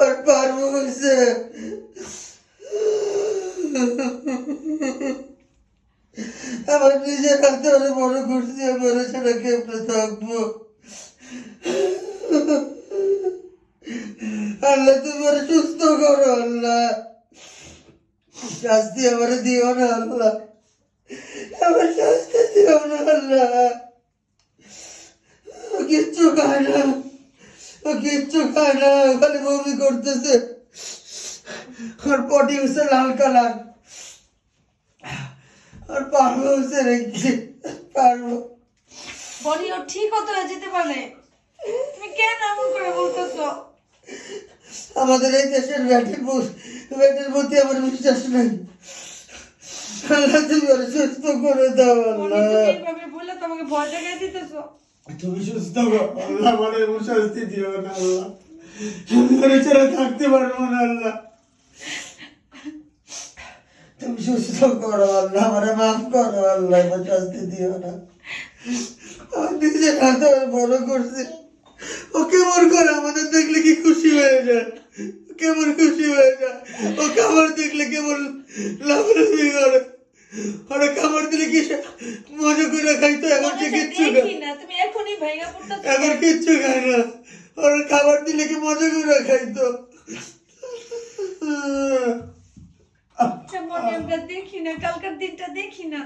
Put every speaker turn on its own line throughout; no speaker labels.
আর পারব আমার নিজের হাতে অনেক বড় করছি আমার সেটা কেমনে থাকব। আল্লাহ তোমার সুস্থ করো, আল্লাহ। শাস্তি আমার দিও না, আল্লাহ। আমার শাস্তি দিও না, আল্লাহ। কিচ্ছু খায় না। ও কিচ্ছু খায় না খালি বমি করতেছে। ওর পটি হচ্ছে লাল কালার। আর পারব হচ্ছে রেখে পারব
ও ঠিক হতে যেতে পারে। তুমি কেন এমন করে বলতেছো?
আমাদের এই দেশের ব্যাটের ব্যাটের প্রতি আমার বিশ্বাস নেই। আল্লাহ তুমি সুস্থ করে দাও আল্লাহ।
এইভাবে বললে তোমাকে ভয় দেখাই দিতেছো।
তুমি সুস্থ আল্লাহ আমার এমন দিও না আল্লাহ ছাড়া থাকতে পারব না, আল্লাহ। তুমি সুস্থ করো, আল্লাহ আমার মাফ করো, আল্লাহ এমন শাস্তি দিও না। বড় করছি। ও কেমন করে আমাদের দেখলে কি খুশি হয়ে যায়। কেমন খুশি হয়ে যায়। ও খাবার দেখলে কেমন লাফালাফি করে। খাবার দিলে কি মজা করে খাইতো এখন সে কিচ্ছু
দেখি না। তুমি এখনই ভেঙে পড়তেছো
এখন কিচ্ছু খায় না। ওর খাবার দিলে কি মজা করে খাইতো
আচ্ছা আমরা দেখি না কালকার দিনটা দেখি না।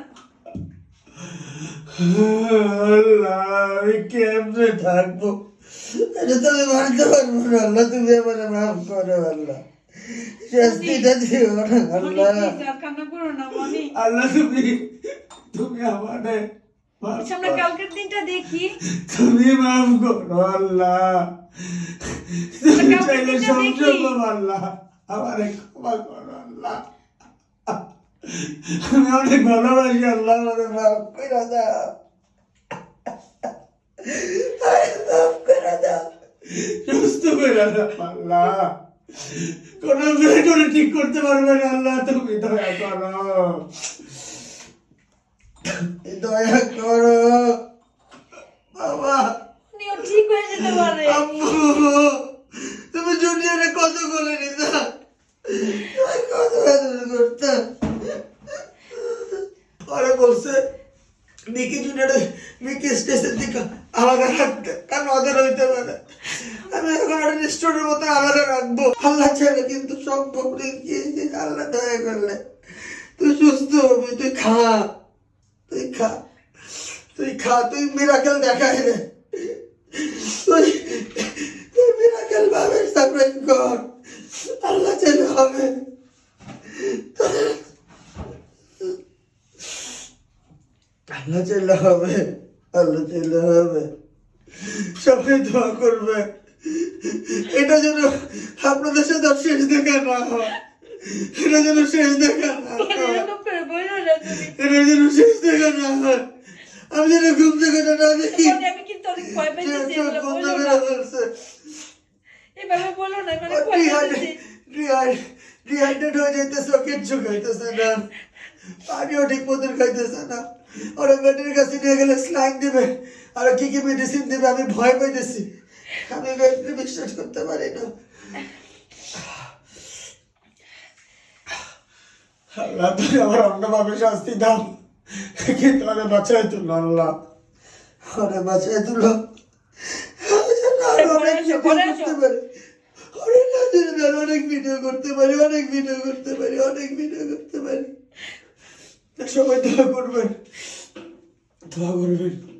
আল্লাহ আমি কেমনে থাকব? এটা তো আমি মানতে পারব না আল্লাহ তুমি আমার মাফ করো আল্লাহ। শাস্তিটা দিও না আল্লাহ
করো
আল্লাহ তুমি তুমি আমাদের
আচ্ছা আমরা কালকের দিনটা দেখি।
তুমি মাফ করো আল্লাহ। তুমি চাইলে
দেখি।
সম্ভব আল্লাহ। আমার ক্ষমা করো আল্লাহ। আমি অনেক ভালোবাসি আল্লাহ আমার মাফ করে দাও। মাফ করে দাও। সুস্থ করে দাও আল্লাহ। কোন করে ঠিক করতে পারবে না আল্লাহ তুমি দয়া করো। দয়া করো। বাবা।
ঠিক হয়ে যেতে পারে।
তুমি জুনিয়রে কত বলে নিতা কত আদর করতাম বলছে মিকি জুনিয়রে মিকি স্টেশন থেকে আলাদা রাখতে। কারণ ওদের হইতে পারে? আমি এখন একটা রেস্টুরেন্টের মতো আলাদা রাখব। আল্লাহ ছেড়ে কিন্তু সব সম্ভব নেই আল্লাহ দয়া করলে। তুই সুস্থ হবি, তুই খা তুই খা তুই খা, তুই মিরাকেল দেখাই রে তুই তুই মিরাকেল ভাবে সাপ্রেস কর। আল্লাহ চাইলে হবে। আল্লাহ চাইলে হবে আল্লাহ চাইলে হবে। সবাই দোয়া করবে। এটা যেন আপনাদের সাথে শেষ দেখা না হয়। এটা যেন শেষ দেখা না হয়। এটা যেন শেষ দেখা না হয়। আমি যেন ঘুম থেকে না দেখি।
মনি, এভাবে বলো না
ডিহাইড্রেট হয়ে যাইতেছে ও কিচ্ছু খাইতেছে না। পানিও ঠিক মতন খাইতেছে না। ওরা বেটের কাছে নিয়ে গেলে স্লাইন দিবে। আর কি কি মেডিসিন দিবে? আমি ভয় পাইতেছি। আমি বেটে বিশ্বাস করতে পারি না। আল্লাহ তুমি আমার অন্যভাবে শাস্তি দাও। কিন্তু ওরা বাঁচাই তুলো আল্লাহ। ওরা বাঁচাই তুলো আমি যেন আরও অনেক ভিডিও করতে পারি। অনেক ভিডিও করতে পারি অনেক ভিডিও করতে পারি। অনেক ভিডিও করতে পারি সবাই দোয়া করবেন দোয়া করবেন